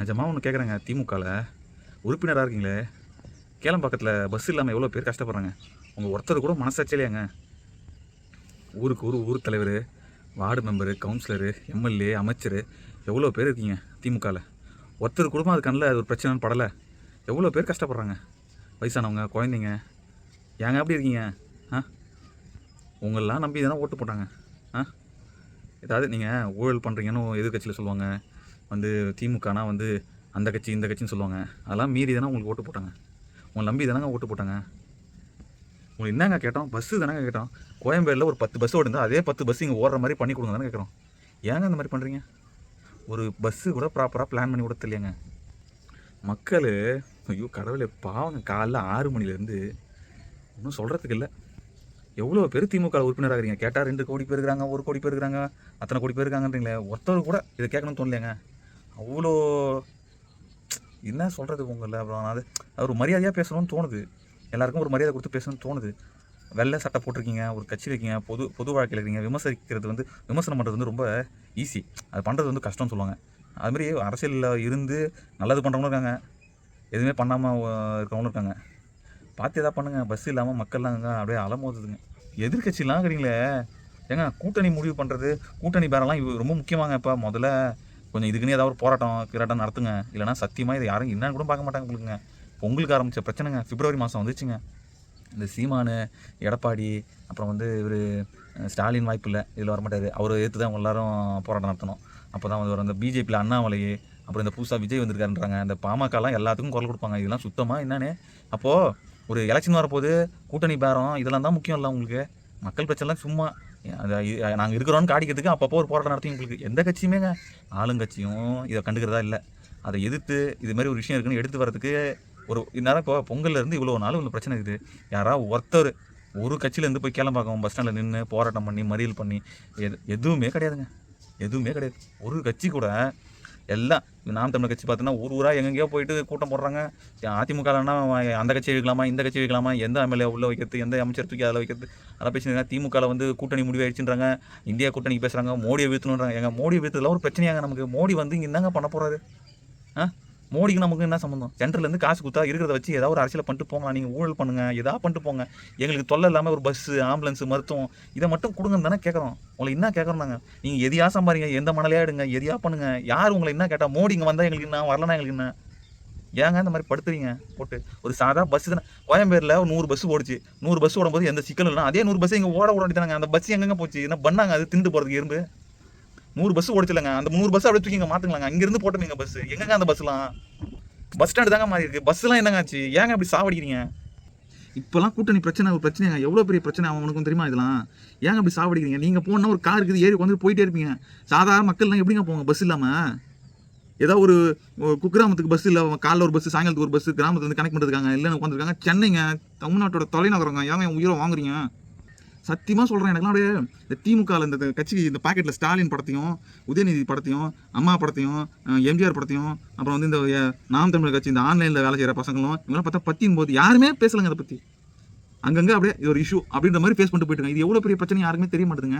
நிஜமாக ஒன்று கேட்குறேங்க திமுகவில் உறுப்பினராக இருக்கீங்களே? கேளம்பாக்கத்தில் பஸ் இல்லாமல் எவ்வளோ பேர் கஷ்டப்படுறாங்க? உங்கள் ஒருத்தர் கூட மனசாட்சி இல்லையாங்க ஊருக்கு ஊர் ஊர் தலைவர் வார்டு மெம்பரு கவுன்சிலரு எம்எல்ஏ அமைச்சர் எவ்வளோ பேர் இருக்கீங்க திமுகவில் ஒருத்தர் குடும்பம் அது கண்ணில் அது ஒரு பிரச்சனைன்னு படலை. எவ்வளோ பேர் கஷ்டப்படுறாங்க? வயசானவங்க குழந்தைங்க. ஏங்க எப்படி இருக்கீங்க? ஆ? உங்களெலாம் நம்பி தானே ஓட்டு போட்டாங்க? ஆ? ஏதாவது நீங்கள் ஊழல் பண்ணுறீங்கன்னு எதிர்கட்சியில் சொல்லுவாங்க. வந்து திமுகனா வந்து அந்த கட்சி இந்த கட்சின்னு சொல்லுவாங்க. அதெல்லாம் மீறி தானே உங்களுக்கு ஓட்டு போட்டாங்க. உங்களை நம்பி தானங்க ஓட்டு போட்டாங்க. உங்களுக்கு என்னங்க கேட்டோம்? பஸ்ஸு தானங்க கேட்டோம். கோயம்பேடில் ஒரு பத்து பஸ் ஓடுங்க அதே பத்து பஸ் இங்கே ஓடுற மாதிரி பண்ணி கொடுங்க தானே கேட்குறோம். ஏங்க அந்த மாதிரி பண்ணுறீங்க ஒரு பஸ்ஸு கூட ப்ராப்பராக பிளான் பண்ணி கூட தெரியலையாங்க. மக்கள் ஐயோ கடவுளே பாவங்க காலைல ஆறு மணிலேருந்து ஒன்றும் சொல்கிறதுக்கு இல்லை. எவ்வளோ பேர் திமுக உறுப்பினராக ஆகிறீங்க? கேட்டால் ரெண்டு கோடி பேர் இருக்கிறாங்க ஒரு கோடி பேர் இருக்கிறாங்க அத்தனை கோடி பேர் இருக்காங்கன்றீங்களே. ஒருத்தர் கூட இதை கேட்கணும்னு தோணலையாங்க. அவ்வளோ என்ன சொல்கிறது உங்களை அப்புறம் அது ஒரு மரியாதையாக பேசணும்னு தோணுது. எல்லாருக்கும் ஒரு மரியாதை கொடுத்து பேசணும்னு தோணுது. வெள்ளை சட்டை போட்டிருக்கீங்க ஒரு கட்சி இருக்கீங்க பொது பொது வாழ்க்கையில் இருக்கீங்க விமர்சிக்கிறது வந்து விமர்சனம் பண்ணுறது வந்து ரொம்ப ஈஸி அது பண்ணுறது வந்து கஷ்டம்னு சொல்லுவாங்க. அதுமாரி அரசியலில் இருந்து நல்லது பண்ணுறவங்களும் இருக்காங்க. எதுவுமே பண்ணாமல் இருக்கிறவங்களும் இருக்காங்க. பார்த்து எதாவது பண்ணுங்கள் பஸ் இல்லாமல் மக்கள்லாம் அங்கே அப்படியே அலமோதுதுங்க எதிர்கட்சிலாம் இருக்கிறீங்களே. ஏங்க கூட்டணி முடிவு பண்ணுறது கூட்டணி பேரெல்லாம் ரொம்ப முக்கியமாங்க இப்போ. முதல்ல கொஞ்சம் இதுக்குன்னு ஏதாவது ஒரு போராட்டம் கிராட்டம் நடத்துங்க. இல்லைனா சத்தியமாக இதை யாரும் என்னன்னு கூட பார்க்க மாட்டாங்க உங்களுக்குங்க பொங்கலுக்கு ஆரம்பித்த பிரச்சனைங்க. பிப்ரவரி மாதம் வந்துச்சுங்க. இந்த சீமானு எடப்பாடி அப்புறம் வந்து இவர் ஸ்டாலின் வாய்ப்பு இல்லை. இதில் வரமாட்டார். அவர் ஏற்று தான் எல்லாரும் போராட்டம் நடத்தணும். அப்போ தான் வந்து அந்த பிஜேபியில் அண்ணாமலை அப்புறம் இந்த புதுசாக விஜய் வந்திருக்காருன்றாங்க. அந்த பாமகலாம் எல்லாத்துக்கும் குரல் கொடுப்பாங்க. இதெல்லாம் சுத்தமாக என்னன்னு? அப்போது ஒரு எலெக்ஷன் வரப்போது கூட்டணி பேரம் இதெல்லாம் தான் முக்கியம் இல்லை உங்களுக்கு. மக்கள் பிரச்சனைலாம் சும்மா நாங்கள் இருக்கிறோன்னு காட்டிக்கிறதுக்கு அப்பப்போ ஒரு போராட்டம் நடத்தி உங்களுக்கு எந்த கட்சியுமேங்க. ஆளுங்கட்சியும் இதை கண்டுக்கிறதா இல்லை. அதை எதிர்த்து இது மாதிரி ஒரு விஷயம் இருக்குன்னு எடுத்து வரதுக்கு ஒரு இந்நேரம் இப்போ பொங்கல்ல இருந்து இவ்வளோ நாள் இவ்வளோ பிரச்சனை இருக்குது. யாராவது ஒருத்தர் ஒரு கட்சியிலேருந்து போய் கேளம்பாக்கம் பஸ் ஸ்டாண்டில் நின்று போராட்டம் பண்ணி மறியல் பண்ணி எது எதுவுமே கிடையாதுங்க. எதுவுமே கிடையாது. ஒரு கட்சி கூட எல்லாம் நாம் தமிழ் கட்சி பார்த்தோன்னா ஊர் ஊராக எங்கெங்கேயோ போயிட்டு கூட்டம் போடுறாங்க. அதிமுகலன்னா அந்த கட்சி வைக்கலாமா இந்த கட்சி வைக்கலாமா எந்த எம்எல்ஏ உள்ள வைக்கிறது எந்த அமைச்சர் தூக்கி அதில் வைக்கிறது அதெல்லாம் பேசினாங்க திமுகவில் வந்து கூட்டணி முடிவாயிடுச்சுன்றாங்க இந்தியா கூட்டணிக்கு பேசுகிறாங்க மோடியை வீழ்த்தணுன்றாங்க. எங்கள் மோடியை வீழ்த்தலாம் ஒரு பிரச்சனையாங்க நமக்கு. மோடி வந்து இங்கே என்னங்க பண்ண போகிறாரு ஆ? மோடிக்கு நமக்கு என்ன சம்மந்தம் சென்ட்ரலேருந்து காசு கொடுத்தா இருக்கிறத வச்சு ஏதாவது ஒரு அரசியல் பண்ணிட்டு போங்க நீங்கள் ஊழல் பண்ணுங்க ஏதாவது பண்ணிட்டு போங்க. எங்களுக்கு தொல்லை இல்லாமல் ஒரு பஸ்ஸு ஆம்புலன்ஸ் மருத்துவம் இதை மட்டும் கொடுங்கன்னு தானே கேட்குறோம் உங்களை என்ன கேட்குறோம் நாங்கள் நீங்கள் எதையா சம்பாதிங்க எந்த மணலையாக எடுங்க எதையா பண்ணுங்க? யார் உங்களை என்ன கேட்டால் மோடி இங்கே வந்தால் எங்களுக்கு என்ன வரலனா எங்களுக்கு என்ன? ஏங்க இந்த மாதிரி படுத்துறீங்க? போட்டு. ஒரு சாதா பஸ் தானே. கோயம்பேரில் ஒரு நூறு பஸ் ஓடிச்சு. நூறு பஸ் ஓடும்போது எந்த சிக்கலும் இல்லை. அதே நூறு பஸ் இங்கே ஓட ஓட வேண்டியதாங்க அந்த பஸ் எங்கெங்க போச்சு? என்ன பண்ணாங்க? அது திண்டு போகிறதுக்கு இரும்பு நூறு பஸ் ஓடிச்சிலங்க. அந்த நூறு பஸ் அப்படியே தூக்கி இங்கே மாற்றுங்களாங்க அங்கேருந்து போட்டுங்க பஸ் எங்கங்க அந்த பஸ்லாம் பஸ் ஸ்டாண்டு தாங்க மாறி இருக்கு. பஸ்லாம் என்னங்க ஆச்சு? ஏங்க அப்படி சாவடிக்கிறீங்க? இப்போலாம் கூட்டணி பிரச்சனை ஒரு பிரச்சனைங்க. எவ்வளோ பெரிய பிரச்சனை அவனுக்கும் தெரியுமா இதெல்லாம்? ஏங்க அப்படி சாவடிக்கிறீங்க? நீங்கள் போனால் ஒரு கார் இருக்குது ஏறி வந்து போயிட்டே இருப்பீங்க. சாதாரண மக்கள்லாம் எப்படிங்க போவாங்க பஸ் இல்லாமல் ஏதோ ஒரு குக்கிராமத்துக்கு பஸ் இல்லை காலைல ஒரு பஸ் சாயங்காலத்துக்கு ஒரு பஸ் கிராமத்துலேருந்து கனெக்ட் பண்ணிருக்காங்க இல்லைன்னு உட்காந்துருக்காங்க சென்னைங்க தமிழ்நாட்டோட தொலைநகரங்க. ஏன் உயிரை வாங்குறீங்க? சத்தியமாக சொல்கிறேன் எனக்குலாம் அப்படியே இந்த திமுகவில் இந்த கட்சிக்கு இந்த பாக்கெட்டில் ஸ்டாலின் படத்தையும் உதயநிதி படத்தையும் அம்மா படத்தையும் எம்ஜிஆர் படத்தையும் அப்புறம் வந்து இந்த நாம் தமிழர் கட்சி இந்த ஆன்லைனில் வேலை செய்கிற பசங்களும் இவங்களாம் பார்த்தா பற்றியும் போது யாருமே பேசலைங்க அதை பற்றி அங்கங்கே அப்படியே இது ஒரு இஷ்யூ அப்படின்ற மாதிரி ஃபேஸ் பண்ணிட்டு போயிட்டுங்க இது எவ்வளோ பெரிய பிரச்சனை யாருக்குமே தெரிய மாட்டேதுங்க.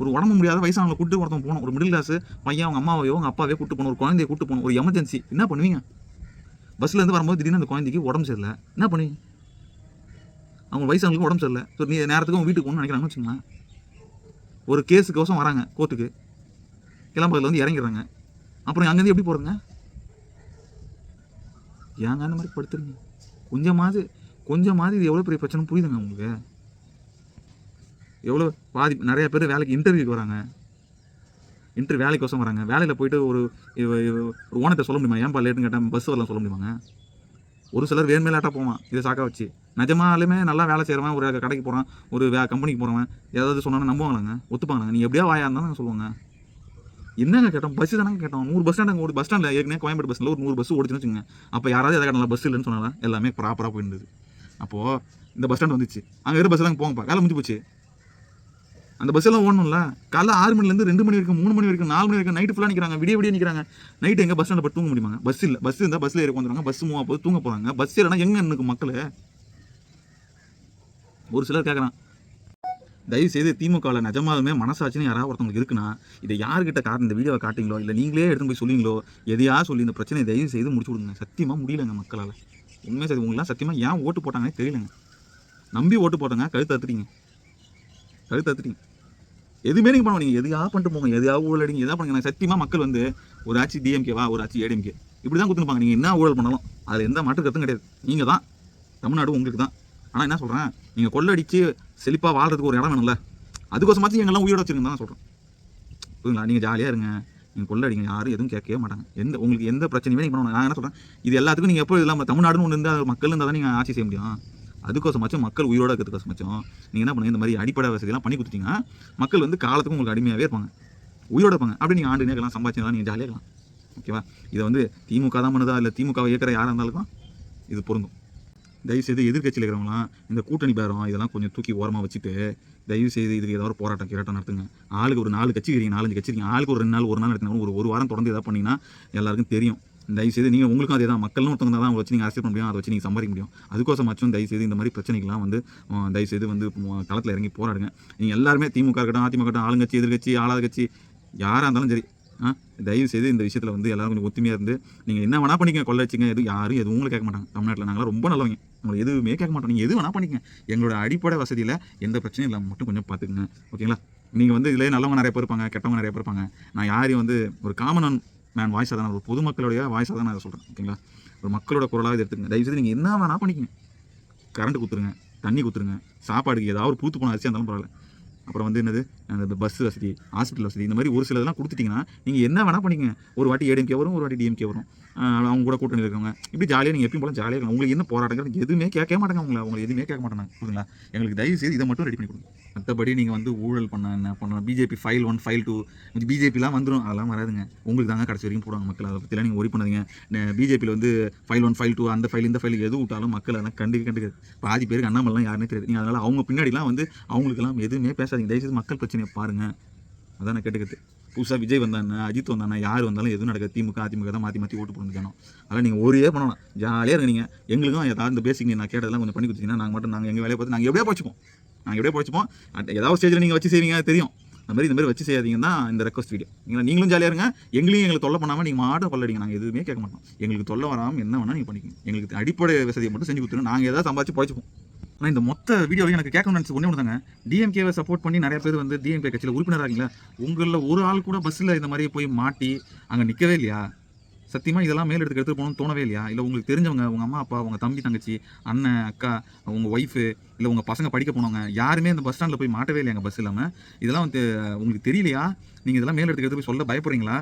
ஒரு உடம்பு முடியாத வயசானவங்களை கூட்டு ஒருத்தன் போகணும். ஒரு மிடில் கிளாஸ் பையன் அவங்க அம்மாவையோ அவங்க அப்பாவே கூட்டு போகணும். ஒரு குழந்தைய கூட்டு போகணும். ஒரு எமர்ஜென்சி என்ன பண்ணுவீங்க? பஸ்லேருந்து வரும்போது திடீர்னு அந்த குழந்தைக்கு உடம்பு சரியில்லை. என்ன பண்ணுவீங்க? அவங்க வயசானவங்களுக்கு உடம்பு சரியில்லை. ஸோ நீ நேரத்துக்கு அவங்க வீட்டுக்கு போகணும்னு நினைக்கிறாங்கன்னு வச்சுங்களேன் ஒரு கேஸுக்கோசம் வராங்க கோர்ட்டுக்கு. கிளம்புறதுல வந்து இறங்கிடுறாங்க. அப்புறம் அங்கேருந்து எப்படி போகிறதுங்க ஏங்க அந்த மாதிரி படுத்துருங்க கொஞ்சமாவது கொஞ்சமாவது இது எவ்வளோ பெரிய பிரச்சனை புரியுதுங்க உங்களுக்கு. எவ்வளோ பாதி நிறைய பேர் வேலைக்கு இன்டர்வியூக்கு வராங்க. இன்டர்வியூ வேலைக்கோசம் வராங்க. வேலையில் போயிட்டு ஒரு ஒரு ஓனத்தை சொல்ல முடியுமா? ஏன்பா லேட்டுன்னு கேட்டால் பஸ் வரலாம் சொல்ல முடியுமாங்க? ஒரு சிலர் வேணுமே லேட்டாக போவான். இதை சாக்கா வச்சு. நிஜமாலுமே நல்லா வேலை செய்கிறவன் ஒரு கடைக்கு போகிறான் ஒரு வே கம்பெனிக்கு போகிறவன் ஏதாவது சொன்னாலும் நம்புவாங்களாங்க? ஒத்துப்பாங்களாங்க? நீ எப்படியா வாயா இருந்தாலும் சொல்லுவாங்க. என்னங்க கேட்டோம்? பஸ் தானே கேட்டோம். நூறு பஸ் ஸ்டாண்ட் ஒரு பஸ் ஸ்டாண்டில் ஏற்கனவே கோயம்பேடு பஸ்ஸில் ஒரு நூறு பஸ் ஓடிச்சுன்னு வச்சுங்க அப்போ யாராவது எதாவது நல்லா பஸ் இல்லைன்னு சொன்னாலும் எல்லாமே ப்ராப்பராக போயிருந்தது அப்போது இந்த பஸ் ஸ்டாண்ட் வந்துச்சு. அங்கே இருக்கிற பஸ் தான் போங்கப்பா. வேலை முடிஞ்சு போச்சு. அந்த பஸ் எல்லாம் ஓடணும்ல? காலைல ஆறு மணிலேருந்து ரெண்டு மணி வரைக்கும் மூணு மணி வரைக்கும் நாலு மணி வரைக்கும் நைட்டு ஃபுல்லாக நிற்கிறாங்க விடிய விடிய நிற்கிறாங்க நைட்டு எங்கே பஸ் ஸ்டாண்டில் போய் தூங்க முடியுமாங்க? பஸ் இல்லை. பஸ் இருந்தால் பஸ்ஸில் ஏறி வந்துடுவாங்க பஸ் மூவ் போது தூங்க போகிறாங்க பஸ் இல்லைனா எங்கே எனக்கு மக்கள்? ஒரு சிலர் கேட்குறான் தயவு செய்து திமுகவில் நிஜமாலுமே மனசாட்சின்னு யாராவது ஒருத்தவங்களுக்கு இருக்குன்னா இதை யார்கிட்ட காட்டு இந்த வீடியோவை காட்டிங்களோ இல்லை நீங்களே எடுத்து போய் சொல்லிங்களோ எதையா சொல்லி இந்த பிரச்சனையை தயவு செய்து முடிச்சு விடுங்க சத்தியமாக முடியலங்க மக்களால். உண்மையாக சரி உங்களாம் சத்தியமாக ஏன் ஓட்டு போட்டாங்கன்னே தெரியலங்க. நம்பி ஓட்டு போட்டாங்க கழுத்து அத்துட்டீங்க கழுத்தத்துட்டீங்க எதுவுமே நீங்கள் பண்ண நீங்கள் எதையா பண்ணிட்டு போங்க. எதையா ஊழல் அடிங்க. எதாவது பண்ணுங்க? சத்தியமாக மக்கள் வந்து ஒரு ஆட்சி டிஎம்கேவா ஒரு ஆட்சி ஏடிஎம்கே இப்படி தான் கொடுத்துருப்பாங்க நீங்கள் என்ன ஊழல் பண்ணாலும் அதில் எந்த மாற்று கருத்தும் கிடையாது. நீங்கள் தான். தமிழ்நாடு உங்களுக்கு தான். ஆனால் என்ன சொல்கிறேன் நீங்கள் கொள்ளடிச்சு செழிப்பாக வாழ்கிறதுக்கு ஒரு இடம் வேணும்ல. அதுக்கோசமாச்சும் எங்கெல்லாம் உயிரோட வச்சுருங்க தான் சொல்கிறேன் புரியுங்களா? நீங்கள் ஜாலியாக இருங்க. நீங்கள் கொள்ளடிங்க. யாரும் எதுவும் கேட்கவே மாட்டாங்க. எந்த உங்களுக்கு எந்த பிரச்சனையுமே நீங்கள் பண்ணணும் நான் என்ன சொல்கிறேன் இது எல்லாத்துக்கும் நீங்கள் எப்போ இல்லாமல் தமிழ்நாடுன்னு ஒன்று இருந்தால் மக்கள் இருந்தால் தான் நீங்கள் ஆட்சி செய்ய முடியும். அதுக்கோசமாச்சும் மக்கள் உயிரோட இருக்கிறதுக்கோசமாச்சும் நீங்கள் என்ன பண்ணுங்க இந்த மாதிரி அடிப்படை வசதியெல்லாம் பண்ணி கொடுத்துட்டீங்கன்னா மக்கள் வந்து காலத்துக்கும் உங்களுக்கு அடிமையாகவே இருப்பாங்க. உயிரோட இருப்பாங்க. அப்படி நீங்கள் ஆண்டு நேக்கலாம் சம்பாதிச்சா நீங்கள் ஜாலியாக இருக்கலாம். ஓகேவா இதை வந்து திமுக தான் பண்ணுதா? இல்லை திமுக இயக்கிற யாராக இருந்தாலும் இது பொருந்தும். தயவுசெய்து எதிர்க்கட்சியில் இருக்கிறவங்களாம் இந்த கூட்டணி பேரம் இதெல்லாம் கொஞ்சம் தூக்கி ஓரமாக வச்சுட்டு தயவு செய்து இதுக்கு ஏதாவது போராட்டம் கிராட்டம் நடத்துங்க. ஆளுக்கு ஒரு நாலு கட்சி இருக்கீங்க நாலஞ்சு கட்சி இருக்கீங்க ஆளுக்கு ஒரு ரெண்டு நாள் ஒரு நாள் நடத்தினா ஒரு ஒரு வாரம் தொடர்ந்து எதாவது பண்ணிங்கன்னா எல்லாருக்கும் தெரியும். தயவு செய்து நீங்கள் உங்களுக்கும் அதே தான் மக்களும் ஒருத்தவங்க தான் வச்சு நீங்கள் அரசியல் பண்ண முடியும் அதை வச்சு நீங்கள் சம்பாதிக்க முடியும். அதுக்கோசமாச்சும் தயவு செய்து இந்த மாதிரி பிரச்சனைகள்லாம் வந்து தயவுசெய்து தயவு செய்து வந்து களத்தில் இறங்கி போராடுங்க. நீங்கள் எல்லாருமே திமுக இருக்கட்டும் அதிமுக இருக்கட்டும் ஆளுங்கட்சி எதிர்கட்சி ஆளாத கட்சி யாராக இருந்தாலும் சரி ஆ தயவு செய்து இந்த விஷயத்தில் வந்து எல்லாரும் கொஞ்சம் ஒத்துமையாக இருந்து நீங்கள் என்ன வேணா பண்ணிக்கங்க கொள்ள வச்சுங்க எதுவும் யாரும் எதுவும் உங்களுக்கு கேட்க மாட்டாங்க. தமிழ்நாட்டில் நாங்களாம் ரொம்ப நல்லவங்க. உங்களை எதுவுமே கேட்க மாட்டோம். நீங்கள் எது வேணா பண்ணிக்கங்க. எங்களோட அடிப்படை வசதியில் எந்த பிரச்சனையும் இல்லாமல் மட்டும் கொஞ்சம் பார்த்துக்குங்க ஓகேங்களா? நீங்கள் வந்து இதிலே நல்லவங்க நிறைய பேர் இருப்பாங்க கெட்டவங்க நிறைய பேர் இருப்பாங்க. நான் யாரையும் வந்து ஒரு காமன் மேன் வாய்ஸாக தான் ஒரு பொதுமக்களுடைய வாய்ஸாக தான் நான் இதை சொல்கிறேன் ஓகேங்களா ஒரு மக்களோட குரலாக இது எடுத்துங்க தயவு செய்து நீங்கள் என்ன வேணால் பண்ணிக்கங்க. கரண்ட் கொடுத்துருங்க தண்ணி கொடுத்துருங்க சாப்பாடுக்கு ஏதாவது ஒரு பூத்து போன அரிசியாக இருந்தாலும் பரவாயில்ல. அப்புறம் வந்து என்னது அந்த பஸ் வசதி ஹாஸ்பிட்டல் வசதி இந்த மாதிரி ஒரு சிலதெல்லாம் கொடுத்துட்டிங்கன்னா நீங்கள் என்ன வேணால் பண்ணிக்கங்க. ஒரு வாட்டி ஏடிஎம்கே வரும் ஒரு வாட்டி டிஎம்கே வரும். அவங்க கூட கூட்டணி இருக்கவங்க. இப்படி ஜாலியாக நீங்கள் எப்பயும் போல ஜாலியாக இருக்கலாம் உங்களுக்கு என்ன போராட்டங்கள் எதுவுமே கேட்க மாட்டாங்க உங்களை அவங்க எதுவுமே கேட்க மாட்டாங்க. புரியுங்களா எங்களுக்கு தயவு செய்து இதை மட்டும் ரெடி பண்ணி கொடுங்க. மற்றபடி நீங்கள் வந்து ஊழல் பண்ண என்ன பண்ணலாம் BJP file one file two பிஜேபிலாம் வந்துடும் அதெல்லாம் வராதுங்க. உங்களுக்கு தாங்க கடைசி வரைக்கும் போடுவாங்க மக்கள். அதை பற்றிலாம் நீங்கள் ஒரி பண்ணாதீங்க. பிஜேபியில் வந்து ஃபைல் ஒன் ஃபைல் டூ அந்த ஃபைல் இந்த ஃபைல் எது விட்டாலும் மக்கள் அதெல்லாம் கண்டுக்க கண்டுக்காது. பாதி பேருக்கு அண்ணாமலாம் யாருன்னே தெரியாது. நீங்கள் அதனால் அவங்க பின்னாடிலாம் வந்து அவங்களுக்கெல்லாம் எதுவுமே பேசாதீங்க. தயவுசெய்து மக்கள் பிரச்சனையை பாருங்கள் அதான் நான் கேட்டுக்கிறது. புதுசாக விஜய் வந்தானே அஜித் வந்தானே யார் வந்தாலும் எதுவும் நடக்காது? திமுக அதிமுக தான் மாற்றி மாற்றி ஓட்டு போட்டுக்கணும் அதெல்லாம் நீங்கள் ஒரே பண்ணணும். ஜாலியாக இருங்க நீங்கள் எங்களுக்கும் ஏதாவது இந்த பேசிக் நான் கேட்டதெல்லாம் கொஞ்சம் பண்ணி கொடுத்தீங்கன்னா நாங்கள் மட்டும் நாங்கள் எங்கள் வேலையை பார்த்து நாங்கள் எப்படியே போச்சுப்போம் நாங்கள் எப்படியே போச்சுப்போம் அட் ஏதாவது ஸ்டேஜில் நீங்கள் வச்சு செய்வீங்க தெரியும். அந்த மாதிரி இந்த மாதிரி வச்சு செய்யாதீங்கன்னா இந்த ரெக்வஸ்ட் வீடியோ நீங்கள் நீங்களும் ஜாலியாக இருங்க. எங்களையும் எங்களுக்கு தொல்லை பண்ணாமல் நீங்கள் மாட்டும் கொள்ளடிங்க நாங்கள் எதுவுமே கேட்க மாட்டோம். எங்களுக்கு தொல்லை வராமல் என்ன வேணால் நீங்கள் பண்ணிக்கோங்க. எங்களுக்கு அடிப்படை வசதியை மட்டும் செஞ்சு கொடுத்துருங்க. நாங்கள் ஏதாவது சம்பாதிச்சு போய்ச்சுப்போம் ஆனால் இந்த மொத்த வீடியோவில் எனக்கு கேட்கணும்னு நினச்சி ஒன்றே ஒன்றுதாங்க டிஎம்கேவை சப்போர்ட் பண்ணி நிறைய பேர் வந்து டிஎம்கே கட்சியில் உறுப்பினராக இருக்கீங்களா? உங்களில் ஒரு ஆள் கூட பஸ்ஸில் இந்த மாதிரி போய் மாட்டி அங்கே நிற்கவே இல்லையா? சத்தியமாக இதெல்லாம் மேல் எடுத்து எடுத்துகிட்டு போகணும்னு தோணவே இல்லையா? இல்லை உங்களுக்கு தெரிஞ்சவங்க உங்கள் அம்மா அப்பா உங்கள் தம்பி தங்கச்சி அண்ணன் அக்கா உங்கள் ஒய்ஃபு இல்லை உங்கள் பசங்க படிக்க போனவங்க யாருமே அந்த பஸ் ஸ்டாண்டில் போய் மாட்டவே இல்லையாங்க பஸ் இல்லாமல் இதெல்லாம் வந்து உங்களுக்கு தெரியலையா? நீங்கள் இதெல்லாம் மேல் எடுத்து எடுத்து போய் சொல்ல பயப்படுறீங்களா?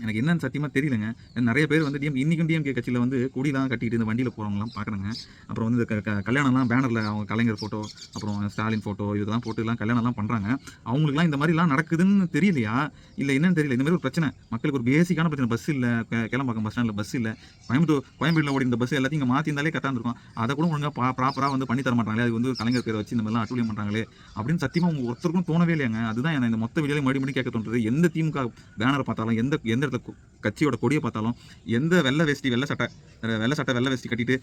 எனக்கு என்னன்னு சத்தியமாக தெரியலங்க. நிறைய பேர் வந்து டிஎம் இன்றைக்கும் டிஎம்கே கட்சியில் வந்து கொடிலாம் கட்டிட்டு இந்த வண்டியில் போகிறவங்களாம் பார்க்குறாங்க அப்புறம் வந்து க- கல்யாணம்லாம் பேனரில் அவங்க கலைஞர் ஃபோட்டோ அப்புறம் ஸ்டாலின் ஃபோட்டோ இதெல்லாம் போட்டுலாம் கல்யாணம்லாம் பண்ணுறாங்க அவங்களுக்குலாம் இந்த மாதிரிலாம் நடக்குதுன்னு தெரியலையா? இல்லை என்னன்னு தெரியல. இந்த மாதிரி ஒரு பிரச்சனை. மக்களுக்கு ஒரு பேசிக்கான பிரச்சனை. பஸ் இல்லை கிளம்பாக்கம் பஸ் ஸ்டாண்டில் பஸ் இல்லை. கோயம்புத்தூர் கோயம்பேட்டில் ஓடி இந்த பஸ் எல்லாத்தையும் இங்கே மாற்றி இருந்தாலே கரெக்டாக அதை கூட ஒழுங்காக ப்ரா ப்ராப்பராக வந்து பண்ணி தர மாட்டாங்களே. அது வந்து கலைஞர் பேரை வச்சு இந்த மாதிரிலாம் அட்டூழியம் பண்ணுறாங்களே அப்படின்னு சத்தியமாக அவங்க ஒருத்தருக்கும் தோணவே இல்லையாங்க. அதுதான் எனக்கு இந்த மொத்த வீடியோலையும் மறுபடியும் மறுபடியும் கேட்க தோன்றது. எந்த திமுக பேனரை பார்த்தாலும் எந்த எந்த இருக்கிற கட்சியோட கொடியை பார்த்தாலும் எந்த வெள்ளை வேஷ்டி வெள்ளை சட்டை வெள்ளை சட்டை வெள்ளை வேஷ்டி கட்டிட்டு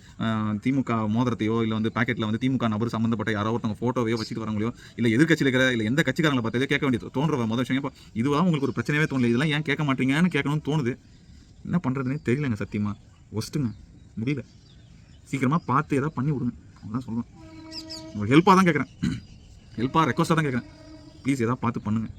திமுக மோதிரத்தையோ இல்லை வந்து பாக்கெட்டில் வந்து திமுக நபர் சம்மந்தப்பட்ட யாரோ ஒருத்தவங்க ஃபோட்டோவையோ வச்சுட்டு வரவங்களையோ இல்லை எதிர்கட்சியில் இருக்கிற இல்லை எந்த கட்சிக்காரங்களை பார்த்ததோ கேட்க வேண்டியது தோன்ற முதல் விஷயம் இப்போ இதுவாக உங்களுக்கு ஒரு பிரச்சனையே தோணல இதெல்லாம் ஏன் கேட்க மாட்டீங்கன்னு கேட்கணும்னு தோணுது. என்ன பண்ணுறதுனே தெரியலங்க சத்தியமாக ஒஸ்ட்டுங்க முடியல. சீக்கிரமாக பார்த்து ஏதாவது பண்ணி விடுங்க. அதான் சொல்லுவேன் உங்களுக்கு ஹெல்ப்பாக தான் கேட்குறேன். ஹெல்ப்பாக ரெக்வஸ்ட்டாக தான் கேட்குறேன். ப்ளீஸ் ஏதாவது பார்த்து பண்ணுங்கள்